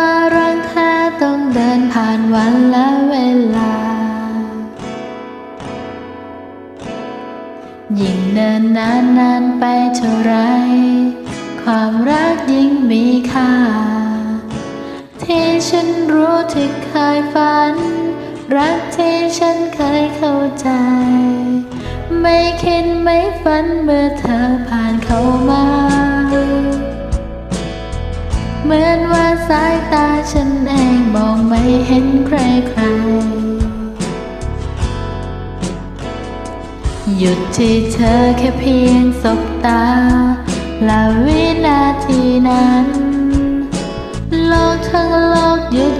ว่ารักแท้ต้องเดินผ่านวันและเวลา ยิ่งเดินนานนานไปเท่าไร ความรักยิ่งมีค่า ที่ฉันรู้ที่เคยฝัน รักที่ฉันเคยเข้าใจ ไม่คิดไม่ฝันเมื่อเธอผ่านเข้ามา เหมือนว่า สายตาฉันเองมองไม่เห็นใครใคร หยุดที่เธอแค่เพียงสบตา และวินาทีนั้น โลกทั้งโลกหยุด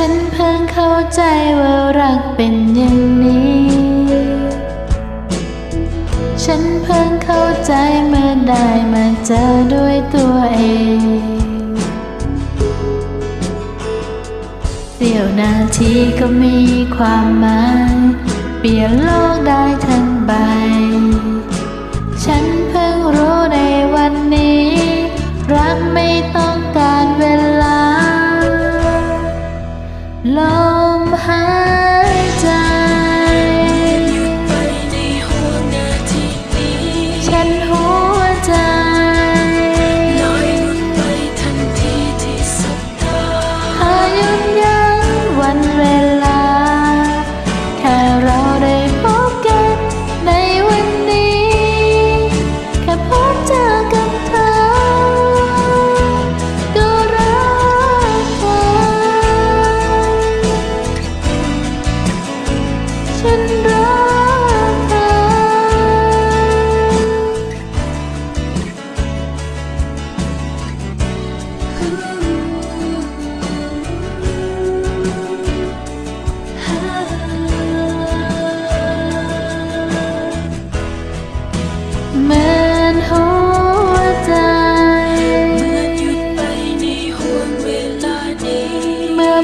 ฉันเพิ่งเข้าใจว่ารักเป็นอย่างนี้ ฉันเพิ่งเข้าใจเมื่อได้มาเจอด้วยตัวเอง เสี้ยวนาทีก็มีความหมาย เปลี่ยนโลกได้ทั้งใบ ฉันเพิ่งรู้ในวัน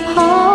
พบเธอ